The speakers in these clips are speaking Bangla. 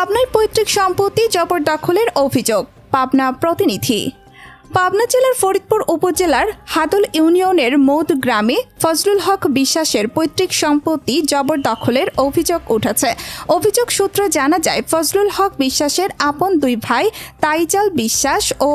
পাবনার পৈতৃক সম্পত্তি জবরদখলের অভিযোগ পাবনা প্রতিনিধি। পাবনা জেলার ফরিদপুর উপজেলার হাদল ইউনিয়নের মৌদ গ্রামে ফজলুল হক বিশ্বাসের পৈতৃক সম্পত্তি জবরদখলের অভিযোগ উঠেছে। অভিযোগ সূত্রে জানা যায়, ফজলুল হক বিশ্বাসের আপন দুই ভাই তাইজাল বিশ্বাস ও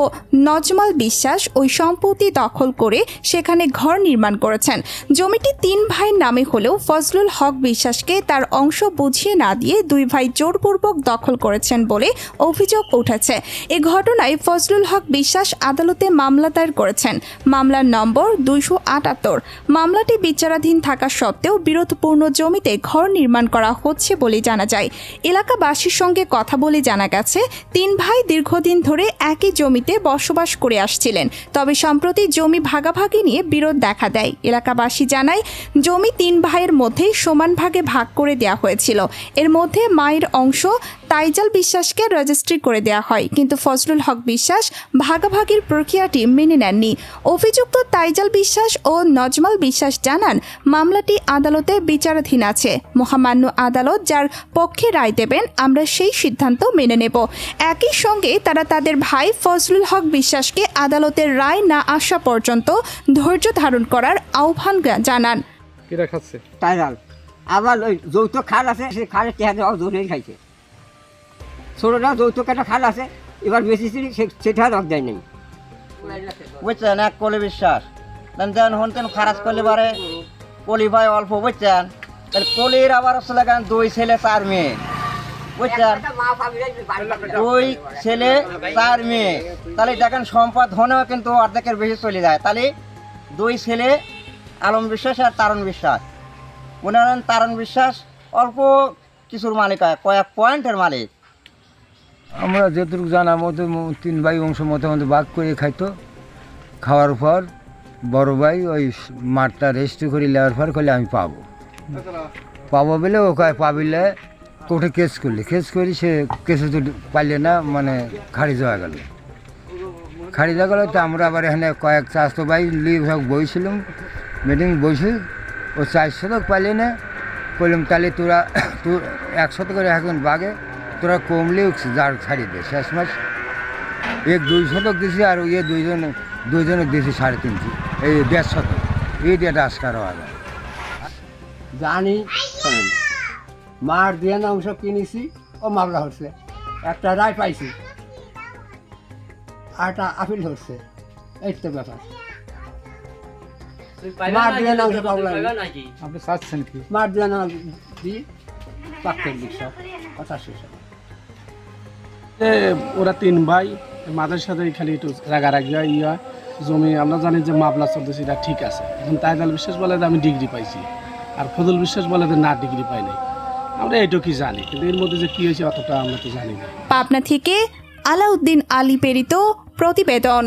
নজমাল বিশ্বাস ওই সম্পত্তি দখল করে সেখানে ঘর নির্মাণ করেছেন। জমিটি তিন ভাইয়ের নামে হলেও ফজলুল হক বিশ্বাসকে তার অংশ বুঝিয়ে না দিয়ে দুই ভাই জোরপূর্বক দখল করেছেন বলে অভিযোগ উঠেছে। এ ঘটনায় ফজলুল হক বিশ্বাস আদালতে মামলা দায়ের করেছেন। মামলার নম্বর দুইশো আটাত্তর। মামলাটি বিচারাধীন থাকা সত্ত্বেও বিরোধপূর্ণ জমিতে ঘর নির্মাণ করা হচ্ছে বলে জানা যায়। এলাকাবাসীর সঙ্গে কথা বলে জানা গেছে, তিন ভাই দীর্ঘদিন ধরে একই জমিতে বসবাস করে আসছিলেন। তবে সম্প্রতি জমি ভাগাভাগি নিয়ে বিরোধ দেখা দেয়। এলাকাবাসী জানায়, জমি তিন ভাইয়ের মধ্যেই সমান ভাগে ভাগ করে দেওয়া হয়েছিল। এর মধ্যে মায়ের অংশ তাইজাল বিশ্বাসকে রেজিস্ট্রি করে দেওয়া হয়। কিন্তু ফজলুল হক বিশ্বাস ভাগাভাগির প্রক্রিয়াটি মেনে নেননি। অভিযুক্ত তাইজাল বিশ্বাস ও নজমাল বিশ্বাস জানান মামলাটি আদালতে বিচারাধীন আছে। মহামান্য আদালত যার পক্ষে রায় দেবেন আমরা সেই সিদ্ধান্ত মেনে নেব। একই সঙ্গে তারা তাদের ভাই ফজলুল হক বিশ্বাসকে আদালতের রায় না আসা পর্যন্ত ধৈর্য ধারণ করার আহ্বান জানান। আবার ওই যৌথ খাল আছে সেই খালের টেহা দেওয়া খাইছে ছোটটা যৌথ একটা খাল আছে, এবার বেশি সেটা রক দেয় নেই বুঝছেন, এক কলি বিশ্বাস। দেন হন তেন খারাজ করলে পারে। কলি ভাই অল্প, বুঝছেন? তাহলে কলির আবার আসলে দুই ছেলে, চার মেয়ে। বুঝছেন? দুই ছেলে, চার মেয়ে। তাহলে দেখেন, সম্পদ হনেও কিন্তু অর্ধেকের বেশি চলে যায়। তাহলে দুই ছেলে, আলম বিশ্বাস আর তারণ বিশ্বাস। মনে করেন, তারণ বিশ্বাস অল্প কিছুর মালিক হয়, কয়েক পয়েন্টের মালিক। আমরা যতটুকু জানার মতো তিন ভাই অংশ মতো মতো ভাগ করে খাইতো। খাওয়ার পর বড় ভাই ওই মাঠটা রেজিস্ট্রি করে নেওয়ার পর করলে আমি পাবো। পাবো বলে ও কয় পাবিলে কোর্টে কেস করলে। কেস করি সে কেসে তো পাইলে না মানে খারিজ হয়ে গেল। খারিজ হয়ে গেল তো আমরা আবার এখানে কয়েক চারশো ভাই লিভ হোক বইছিলাম। মিটিং বসে ও চারশো লোক পাইলে না। বললাম তাহলে তোরা তো একশত করে এখন বাগে। তোরা কমলেও যার ছাড়িয়ে দে শেষ মাস। এক দুই শতক দিছি আর ইয়ে দুইজন দুইজনে দিছি সাড়ে তিনশো এই দেড় শতক। এই দিয়ে আস্কার হওয়া জানি শোনেন মার দিয়ে না অংশ কিনেছি ও মামলা হচ্ছে। একটা রায় পাইছি আর একটা আপিল হচ্ছে এই তো ব্যাপার। মার দিয়ে না অংশ মামলা আপনি চাচ্ছেন কি? মার দিয়ে না দিই পাক্কের দিক সব কথা শেষ ওরা তিন ভাই মাদের সাথে খালি একটু রাগারাগি হয়, ইয়া জমি, আমরা জানি যে মামলা চলতেছে, এটা ঠিক আছে। এখন তাইদাল বিশ্বাস বলে যে আমি ডিগ্রি পাইছি। আর ফজল বিশ্বাস বলে যে না, ডিগ্রি পাই নাই। আমরা কি জানি? কিন্তু এর মধ্যে যে কি হয়েছে অতটা আমরা তো জানি না। পাবনা থেকে আলাউদ্দিন আলী প্রেরিত প্রতিবেদন।